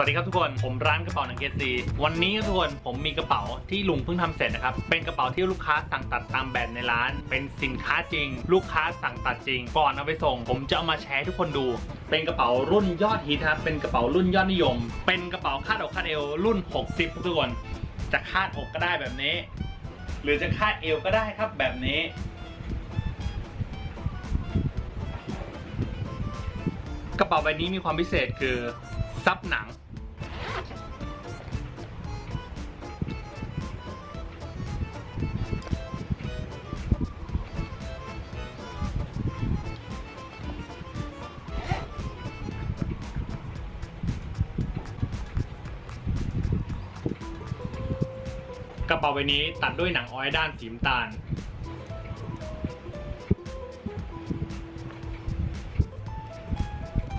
สวัสดีครับทุกคนผมร้านกระเป๋าหนังเกซีวันนี้ทุกคนผมมีกระเป๋าที่ลุงเพิ่งทำเสร็จนะครับเป็นกระเป๋าที่ลูกค้าสั่งตัดตามแบรนด์ในร้าน เป็นสินค้าจริง ลูกค้าสั่งตัดจริง ก่อนเอาไปส่ง ผมจะเอามาแชร์ทุกคนดู เป็นกระเป๋ารุ่นยอดฮิตครับเป็นกระเป๋ารุ่นยอดนิยม เป็นกระเป๋าคาดอกคาดเอวรุ่น 60 ทุกคน จะคาดอกก็ได้แบบนี้ หรือจะคาดเอวก็ได้ครับแบบนี้กระเป๋าใบนี้มีความพิเศษคือซับหนัง ระเป๋าใบนี้ตัดด้วยหนังออยด้านสีน้ำตาล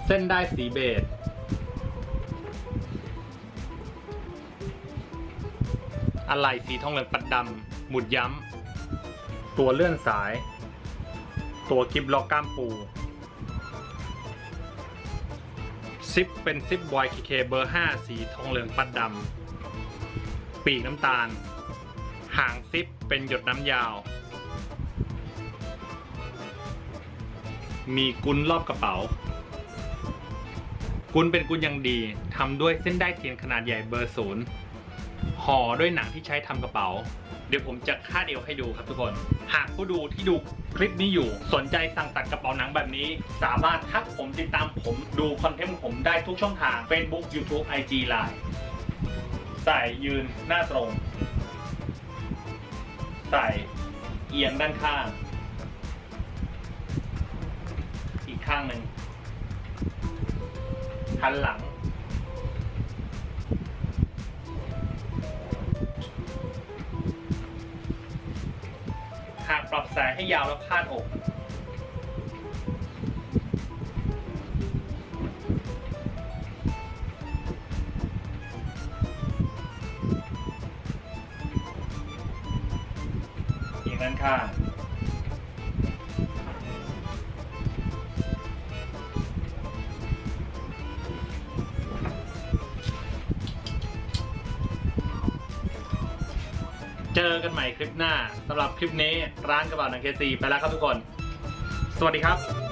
เส้นได้สีเบจอะไหล่สีทองเหลืองปัดดำหมุดย้ำ ตัวเลื่อนสาย ตัวกิบล็อกก้ามปู ซิปเป็นซิป YKK เบอร์ 5 สีทองเหลืองปัดดำ ปีกน้ำตาล หางซิปเป็นหยดน้ำยาว มีกุนรอบกระเป๋า กุนเป็นกุนยังดีทำด้วยเส้นได้เทียนขนาดใหญ่เบอร์ศูนย์ห่อด้วยหนังที่ใช้ทำกระเป๋า เดี๋ยวผมจะคาดเอวให้ดูครับทุกคน หากผู้ดูที่ดูคลิปนี้อยู่สนใจสั่งตัดกระเป๋าหนังแบบนี้ สามารถทักผมติดตามผมดูคอนเทนต์ผมได้ทุกช่องทาง Facebook YouTube IG Line ใส่ยืนหน้าตรง ใส่เอียงด้านข้าง อีกข้างหนึ่งหันหลัง หากปรับสายให้ยาวแล้วคาดอก ด้านข้าง เจอกันใหม่คลิปหน้าสำหรับคลิปนี้ร้านกระเป๋าหนังเคซีไปแล้วครับทุกคน สวัสดีครับ